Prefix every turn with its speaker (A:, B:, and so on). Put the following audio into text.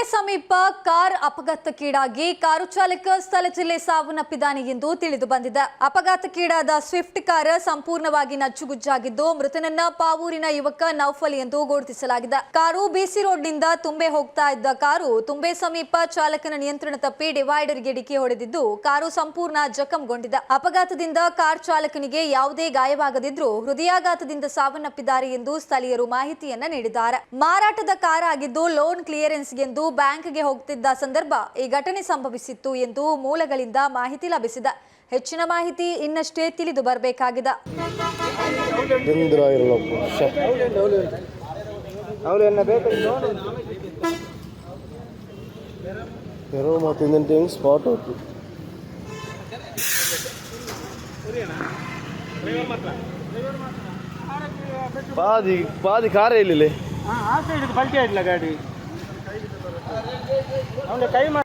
A: ತುಂಬೆ ಸಮೀಪ ಕಾರ್ ಅಪಘಾತಕ್ಕೀಡಾಗಿ ಕಾರು ಚಾಲಕ ಸ್ಥಳದಲ್ಲೇ ಸಾವನ್ನಪ್ಪಿದ್ದಾನೆ ಎಂದು ತಿಳಿದು ಬಂದಿದೆ. ಅಪಘಾತಕ್ಕೀಡಾದ ಸ್ವಿಫ್ಟ್ ಕಾರ್ ಸಂಪೂರ್ಣವಾಗಿ ನಚ್ಚುಗುಜ್ಜಾಗಿದ್ದು ಮೃತನನ್ನ ಪಾವೂರಿನ ಯುವಕ ನೌಫಲ್ ಎಂದು ಗುರುತಿಸಲಾಗಿದೆ. ಕಾರು ಬಿಸಿ ರೋಡ್ನಿಂದ ತುಂಬೆ ಹೋಗ್ತಾ ಇದ್ದ ಕಾರು ತುಂಬೆ ಸಮೀಪ ಚಾಲಕನ ನಿಯಂತ್ರಣ ತಪ್ಪಿ ಡಿವೈಡರ್ಗೆ ಡಿಕ್ಕಿ ಹೊಡೆದಿದ್ದು ಕಾರು ಸಂಪೂರ್ಣ ಜಖಂಗೊಂಡಿದೆ. ಅಪಘಾತದಿಂದ ಕಾರ್ ಚಾಲಕನಿಗೆ ಯಾವುದೇ ಗಾಯವಾಗದಿದ್ರೂ ಹೃದಯಾಘಾತದಿಂದ ಸಾವನ್ನಪ್ಪಿದ್ದಾರೆ ಎಂದು ಸ್ಥಳೀಯರು ಮಾಹಿತಿಯನ್ನ ನೀಡಿದ್ದಾರೆ. ಮಾರಾಟದ ಕಾರ್ ಆಗಿದ್ದು ಲೋನ್ ಕ್ಲಿಯರೆನ್ಸ್ ಎಂದು ಬ್ಯಾಂಕ್ಗೆ ಹೋಗ್ತಿದ್ದ ಸಂದರ್ಭ ಈ ಘಟನೆ ಸಂಭವಿಸಿತ್ತು ಎಂದು ಮೂಲಗಳಿಂದ ಮಾಹಿತಿ ಲಭಿಸಿದೆ. ಹೆಚ್ಚಿನ ಮಾಹಿತಿ ಇನ್ನಷ್ಟೇ ತಿಳಿದು ಬರಬೇಕಾಗಿದೆ.
B: ಸ್ಪಾಟ್ ಪಾದಿ ಕಾರೇ ಇಲ್ಲಿ
C: ಹಾಂ ಆ ಸೈಡ್ ಪಲ್ಟಿ ಆಯ್ತಲ್ಲ அவங்க கைமா